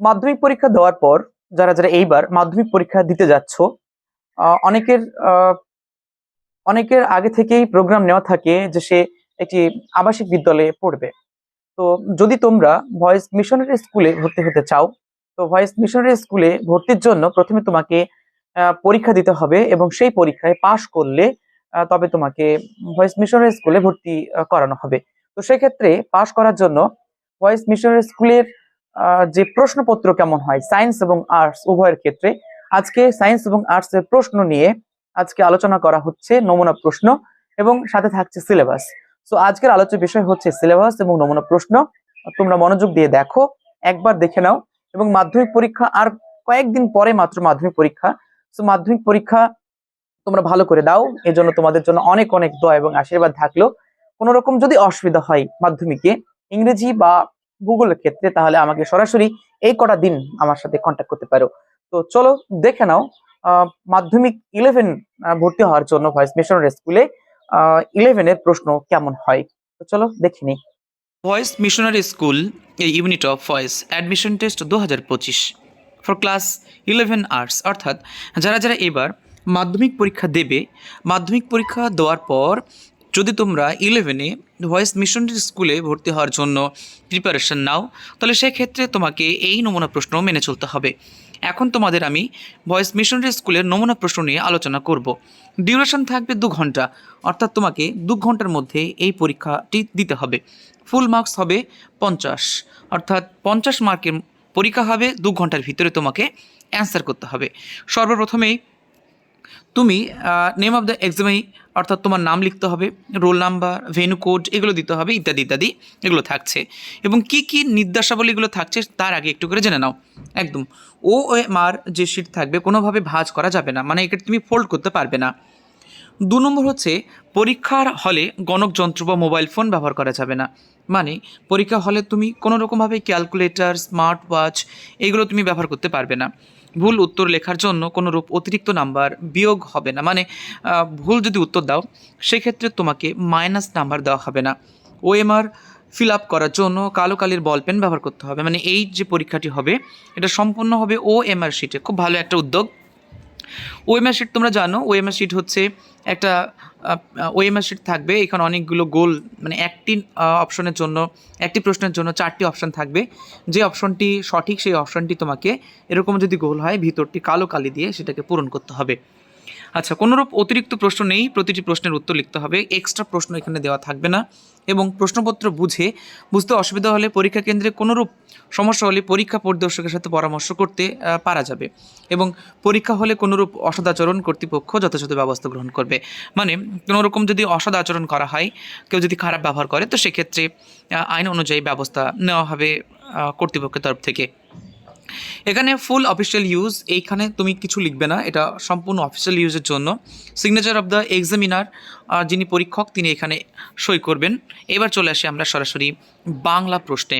মাধ্যমিক পরীক্ষা দেওয়ার পর যারা যারা এইবার মাধ্যমিক পরীক্ষা দিতে যাচ্ছ অনেকের অনেকের আগে থেকেই প্রোগ্রাম নেওয়া থাকে যে সে একটি আবাসিক বিদ্যালয়ে পড়বে। তো যদি তোমরা ভয়েস মিশনারি স্কুলে ভর্তি হতে চাও, তো ভয়েস মিশনারি স্কুলে ভর্তির জন্য প্রথমে তোমাকে পরীক্ষা দিতে হবে এবং সেই পরীক্ষায় পাশ করলে তবে তোমাকে ভয়েস মিশনারি স্কুলে ভর্তি করানো হবে। তো সেক্ষেত্রে পাশ করার জন্য ভয়েস মিশনারি স্কুলের যে প্রশ্নপত্র কেমন হয় সায়েন্স এবং আর্টস উভয়ের ক্ষেত্রে, আজকে সায়েন্স এবং আর্টস এর প্রশ্ন নিয়ে আজকে আলোচনা করা হচ্ছে নমুনা প্রশ্ন এবং সাথে থাকছে সিলেবাস সো আজকের আলোচ্য বিষয় হচ্ছে সিলেবাস এবং নমুনা প্রশ্ন। তোমরা মনোযোগ দিয়ে দেখো, একবার দেখে নাও এবং মাধ্যমিক পরীক্ষা আর কয়েকদিন পরে মাত্র মাধ্যমিক পরীক্ষা। সো মাধ্যমিক পরীক্ষা তোমরা ভালো করে দাও, এজন্য তোমাদের জন্য অনেক অনেক দোয়া এবং আশীর্বাদ থাকল। কোনো রকম যদি অসুবিধা হয় মাধ্যমিকে, ইংরেজি বা ভূগোলের ক্ষেত্রে, তাহলে আমাকে সরাসরি এই কটা দিন আমার সাথে কন্ট্যাক্ট করতে পারো। তো চলো দেখে নাও মাধ্যমিক ইলেভেন ভর্তি হওয়ার জন্য ভয়েস মিশনারি স্কুলে ইলেভেনের প্রশ্ন কেমন হয়? তো চলো দেখে নিই। ভয়েস মিশনারি স্কুল এই unit of boys admission test দু হাজার পঁচিশ ফর ক্লাস ইলেভেন আর্টস অর্থাৎ যারা যারা এবার মাধ্যমিক পরীক্ষা দেবে, মাধ্যমিক পরীক্ষা দেওয়ার পর যদি তোমরা ইলেভেনে ভয়েস মিশনারি স্কুলে ভর্তি হওয়ার জন্য প্রিপারেশন নাও, তাহলে সেক্ষেত্রে তোমাকে এই নমুনা প্রশ্ন মেনে চলতে হবে। এখন তোমাদের আমি ভয়েস মিশনারি স্কুলের নমুনা প্রশ্ন নিয়ে আলোচনা করব। ডিউরেশন থাকবে দু ঘণ্টা, অর্থাৎ তোমাকে দু ঘণ্টার মধ্যে এই পরীক্ষাটি দিতে হবে। ফুল মার্কস হবে পঞ্চাশ, অর্থাৎ পঞ্চাশ মার্কের পরীক্ষা হবে, দু ঘণ্টার ভিতরে তোমাকে অ্যান্সার করতে হবে। সর্বপ্রথমেই তুমি নেম অফ দ্য এক্সামেই অর্থাৎ তোমার নাম লিখতে হবে, রোল নাম্বার, ভেনু কোড এগুলো দিতে হবে, ইত্যাদি ইত্যাদি এগুলো থাকছে। এবং কি কি নির্দেশাবলীগুলো থাকছে তার আগে একটু করে জেনে নাও। একদম। ও এম আর যে শিট থাকবে কোনোভাবে ভাঁজ করা যাবে না মানে একে তুমি ফোল্ড করতে পারবে না। দু নম্বর হচ্ছে পরীক্ষার হলে গণক যন্ত্র বা মোবাইল ফোন ব্যবহার করা যাবে না। মানে পরীক্ষা হলে তুমি কোনো রকমভাবে ক্যালকুলেটর স্মার্ট ওয়াচ এগুলো তুমি ব্যবহার করতে পারবে না। ভুল উত্তর লেখার জন্য কোনো রূপ অতিরিক্ত নাম্বার বিয়োগ হবে না। মানে ভুল যদি উত্তর দাও, সেক্ষেত্রে তোমাকে মাইনাস নাম্বার দেওয়া হবে না। ওএমআর ফিল আপ করার জন্য কালো কালির বল পেন ব্যবহার করতে হবে। মানে এই যে পরীক্ষাটি হবে, এটা সম্পূর্ণ হবে ও এমআর শিটে খুব ভালো একটা উদ্যোগ। ওএমআর শিট তোমরা জানো ওএমআর শিট হচ্ছে একটা ওএমআর শিট থাকবে, এখানে অনেকগুলো গোল মানে একটি অপশনের জন্য, একটি প্রশ্নের জন্য চারটি অপশন থাকবে। যে অপশনটি সঠিক, সেই অপশনটি তোমাকে এরকম যদি গোল হয়, ভিতরটি কালো কালি দিয়ে সেটাকে পূরণ করতে হবে। আচ্ছা কোনোরূপ অতিরিক্ত প্রশ্ন নেই, প্রতিটি প্রশ্নের উত্তর লিখতে হবে এক্সট্রা প্রশ্ন এখানে দেওয়া থাকবে না। এবং প্রশ্নপত্র বুঝে বুঝতে অসুবিধা হলে পরীক্ষা কেন্দ্রে কোনোরূপ সমস্যা হলে পরীক্ষা পরিদর্শকের সাথে পরামর্শ করতে পারা যাবে এবং পরীক্ষা হলে কোনোরূপ অসদাচরণ কর্তৃপক্ষ যথাযথ ব্যবস্থা গ্রহণ করবে। মানে কোনো রকম যদি অসদ আচরণ করা হয়, কেউ যদি খারাপ ব্যবহার করে, তো সেক্ষেত্রে আইন অনুযায়ী ব্যবস্থা নেওয়া হবে কর্তৃপক্ষের তরফ থেকে। এখানে ফুল অফিসিয়াল ইউজ এইখানে তুমি কিছু লিখবে না, এটা সম্পূর্ণ অফিসিয়াল ইউজের জন্য। সিগনেচার অফ দ্য এক্সামিনার যিনি পরীক্ষক, তিনি এখানে সই করবেন। এবার চলে আসি আমরা সরাসরি বাংলা প্রশ্নে।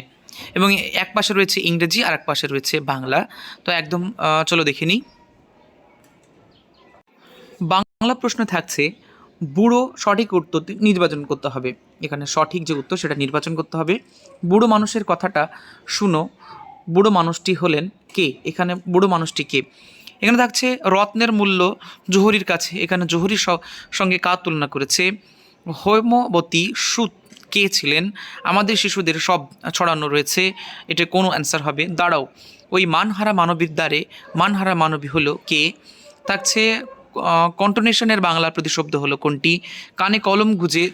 এবং এক পাশে রয়েছে ইংরেজি আর এক পাশে রয়েছে বাংলা। তো একদম চলো দেখে নিই। বাংলা প্রশ্ন থাকছে, বুড়ো সঠিক উত্তর নির্বাচন করতে হবে। এখানে সঠিক যে উত্তর, সেটা নির্বাচন করতে হবে। বুড়ো মানুষের কথাটা শুনো। বুড়ো মানুষটি হলেন কে? এখানে বুড়ো মানুষটি কে? এখানে থাকছে রত্নের মূল্য জোহরির কাছে। এখানে জোহরির সঙ্গে কার তুলনা করেছে? হৈমবতী সুত কে ছিলেন? আমাদের শিশুদের সব ছড়ানো রয়েছে। এটা কোনো অ্যান্সার হবে? দাঁড়াও। ওই মানহারা মানবীর দ্বারে মানহারা মানবী হলো কে? থাকছে কন্টোনেশনের বাংলা প্রতিশব্দ হলো কোনটি? কানে কলম গুজে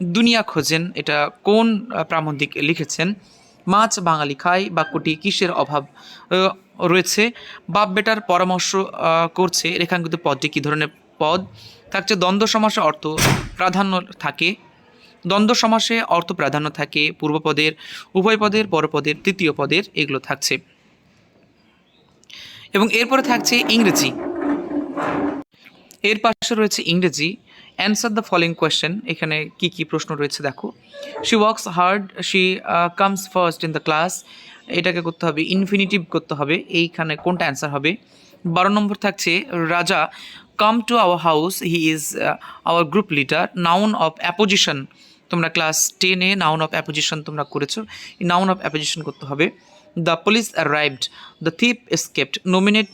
দুনিয়া খোঁজেন, এটা কোন প্রাবন্ধিক লিখেছেন? মাছ বাঙালি খায় বাক্যটি কিসের অভাব রয়েছে। বাপ বেটার পরামর্শ করছে। রেখাঙ্কিত পদটি কী ধরনের পদ? থাকছে দ্বন্দ্ব সমাসে অর্থ প্রাধান্য থাকে। দ্বন্দ্ব সমাসে অর্থ প্রাধান্য থাকে। পূর্বপদের উভয় পদের পরপদের তৃতীয় পদের এগুলো থাকছে। এবং এরপরে থাকছে ইংরেজি। এর পাশে রয়েছে ইংরেজি। অ্যান্সার দ্য ফলোয়িং কোয়েশ্চেন এখানে কি কি প্রশ্ন রয়েছে দেখো। She works hard she comes first in the class এটাকে করতে হবে ইনফিনিটিভ করতে হবে। এইখানে কোনটা অ্যান্সার হবে? বারো নম্বর থাকছে, Raja come to our house he is our group leader noun of apposition তোমরা ক্লাস টেনে নাউন অফ অ্যাপোজিশন তোমরা করেছ। নাউন অফ অ্যাপোজিশন করতে হবে। The police arrived the thief escaped nominate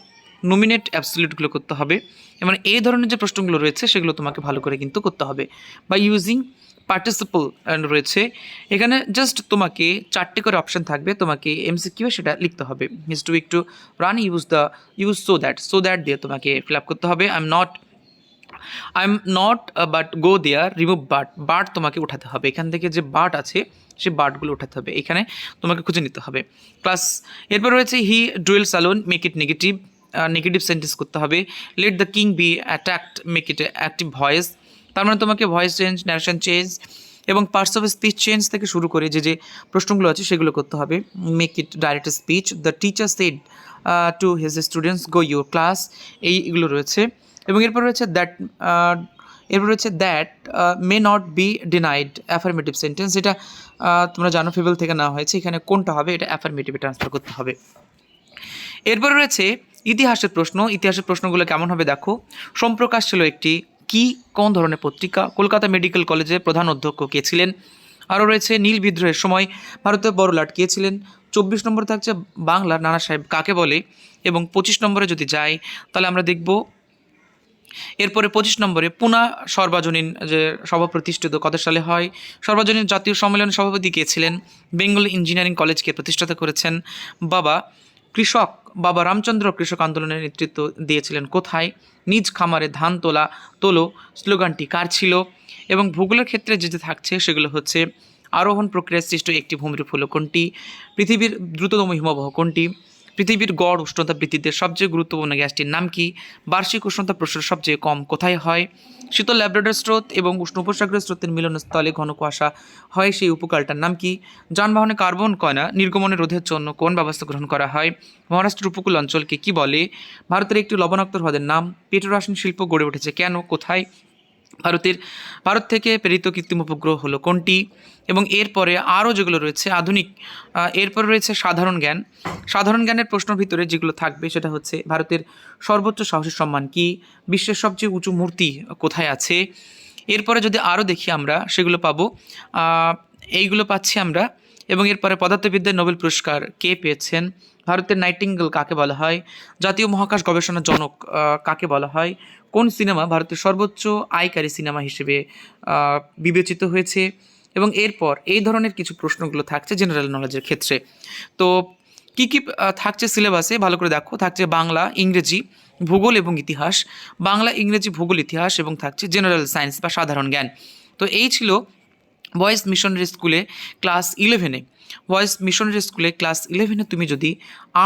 nominate অ্যাবসলিউটগুলো করতে হবে। এবং এই ধরনের যে প্রশ্নগুলো রয়েছে, সেগুলো তোমাকে ভালো করে কিন্তু করতে হবে। বা ইউজিং পার্টিসিপল রয়েছে। এখানে জাস্ট তোমাকে চারটে করে অপশন থাকবে। তোমাকে এমসিকিউ সেটা লিখতে হবে। মিস টু একটু run use the use so that so that দিয়ে তোমাকে ফিল আপ করতে হবে। I am not I am not but go there remove but but তোমাকে উঠাতে হবে। এখান থেকে যে বাট আছে, সে বাটগুলো উঠাতে হবে। এখানে তোমাকে খুঁজে নিতে হবে। প্লাস এরপর রয়েছে he dual salon make it negative negative sentence করতে হবে। Let the king be attacked make it active voice তার মানে তোমাকে ভয়েস চেঞ্জ ন্যারেশন চেঞ্জ এবং পার্টস অফ স্পিচ চেঞ্জ থেকে শুরু করে যে যে প্রশ্নগুলো আছে সেগুলো করতে হবে। Make it direct speech the teacher said to his students go your class এইগুলো রয়েছে। এবং এরপর রয়েছে দ্যাট এরপর রয়েছে that may not be denied affirmative sentence এটা তোমরা জানো ফেবল থেকে নেওয়া হয়েছে। এখানে কোনটা হবে? এটা অ্যাফার্মেটিভে ট্রান্সফার করতে হবে। এরপর রয়েছে ইতিহাসের প্রশ্ন, ইতিহাসের প্রশ্নগুলো কেমন হবে দেখো। সম্প্রকাশ ছিল একটি কি, কোন ধরনের পত্রিকা? কলকাতা মেডিকেল কলেজের প্রধান অধ্যক্ষ কে ছিলেন? আরও রয়েছে, নীল বিদ্রোহের সময় ভারতের বড় লাট কে ছিলেন। চব্বিশ নম্বরে থাকছে বাংলার নানা সাহেব কাকে বলে? এবং পঁচিশ নম্বরে যদি যাই, তাহলে আমরা দেখব, এরপরে পঁচিশ নম্বরে পুনা সর্বজনীন যে সভা প্রতিষ্ঠিত কত সালে হয়? সর্বজনীন জাতীয় সম্মেলন সভাপতি কে ছিলেন? বেঙ্গল ইঞ্জিনিয়ারিং কলেজকে প্রতিষ্ঠাতা করেছেন? বাবা কৃষক বাবা রামচন্দ্র কৃষক আন্দোলনের নেতৃত্ব দিয়েছিলেন কোথায়? নিজ খামারে ধান তোলা, তোলো স্লোগানটি কার ছিল? এবং ভূগোলের ক্ষেত্রে যে যে থাকছে সেগুলো হচ্ছে আরোহণ প্রক্রিয়ায় সৃষ্ট একটি ভূমিরূপ হলো কোনটি? পৃথিবীর দ্রুততম হিমবাহ কোনটি? পৃথিবীর গড় উষ্ণতা বৃদ্ধিতে সবচেয়ে গুরুত্বপূর্ণ গ্যাসটির নাম কি? বার্ষিক উষ্ণতা প্রসার সবচেয়ে কম কোথায় হয়? শীতল ল্যাব্রাডর স্রোত এবং উষ্ণ উপসাগরের স্রোতের মিলনস্থলে ঘন কুয়াশা হয় সেই উপকালটার নাম কি? যানবাহনে কার্বন কয়না নির্গমনের রোধের জন্য কোন ব্যবস্থা গ্রহণ করা হয়? মহারাষ্ট্রের উপকূল অঞ্চলকে কি বলে? ভারতের একটি লবণাক্ত হ্রদের নাম। পেট্রোরাসায়ন শিল্প গড়ে উঠেছে কেন? কোথায়? ভারতের, ভারত থেকে প্রেরিত কৃত্রিম উপগ্রহ হলো কোনটি? এবং এরপরে আরও যেগুলো রয়েছে, আধুনিক এরপরে রয়েছে সাধারণ জ্ঞান। সাধারণ জ্ঞানের প্রশ্নের ভিতরে যেগুলো থাকবে সেটা হচ্ছে ভারতের সর্বোচ্চ সাহসী সম্মান কি? বিশ্বের সবচেয়ে উঁচু মূর্তি কোথায় আছে? এরপরে যদি আরও দেখি আমরা, সেগুলো পাবো। এইগুলো পাচ্ছি আমরা। এবং এরপরে পদার্থবিদ্যায় নোবেল পুরস্কার কে পেয়েছেন? ভারতের নাইটিঙ্গেল কাকে বলা হয়? জাতীয় মহাকাশ গবেষণা জনক কাকে বলা হয়? কোন সিনেমা ভারতের সর্বোচ্চ আয়কারী সিনেমা হিসেবে বিবেচিত হয়েছে? এবং এরপর এই ধরনের কিছু প্রশ্নগুলো থাকছে জেনারেল নলেজের ক্ষেত্রে। তো কী কী থাকছে সিলেবাসে ভালো করে দেখো। থাকছে বাংলা, ইংরেজি, ভূগোল এবং ইতিহাস। বাংলা, ইংরেজি, ভূগোল, ইতিহাস এবং থাকছে জেনারেল সায়েন্স বা সাধারণ জ্ঞান। তো এই ছিল বয়েজ মিশনারি স্কুলে ক্লাস ইলেভেনে ভয়েস মিশনারি স্কুলে ক্লাস ইলেভেনে তুমি যদি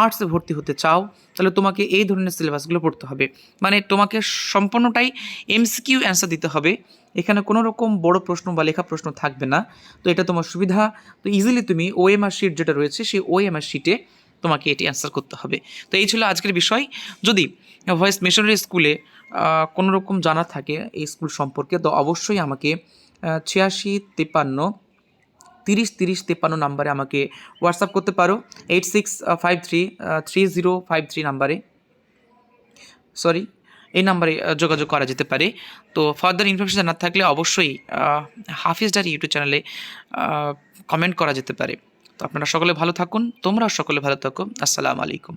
আর্টসে ভর্তি হতে চাও, তাহলে তোমাকে এই ধরনের সিলেবাসগুলো পড়তে হবে। মানে তোমাকে সম্পূর্ণটাই এমসিকিউ অ্যান্সার দিতে হবে। এখানে কোনো রকম বড় প্রশ্ন বা লেখা প্রশ্ন থাকবে না। তো এটা তোমার সুবিধা। তো ইজিলি তুমি ওএমআর শিট যেটা রয়েছে, সেই ওএমআর শিটে তোমাকে এটি অ্যান্সার করতে হবে। তো এই ছিল আজকের বিষয়। যদি ভয়েস মিশনারি স্কুলে কোনো রকম জানা থাকে এই স্কুল সম্পর্কে, তো অবশ্যই আমাকে ছিয়াশি তিপ্পান্ন তিরিশ তিরিশ তিপ্পান্ন নাম্বারে আমাকে হোয়াটসঅ্যাপ করতে পারো। Eight six five three three zero, five three নাম্বারে। সরি, এই নাম্বারে যোগাযোগ করা যেতে পারে। তো ফার্দার ইনফরমেশন জানার থাকলে অবশ্যই হাফিজ ডার ইউটিউব চ্যানেলে কমেন্ট করা যেতে পারে। তো আপনারা সকলে ভালো থাকুন তোমরা সকলে ভালো থাকো। আসসালামু আলাইকুম।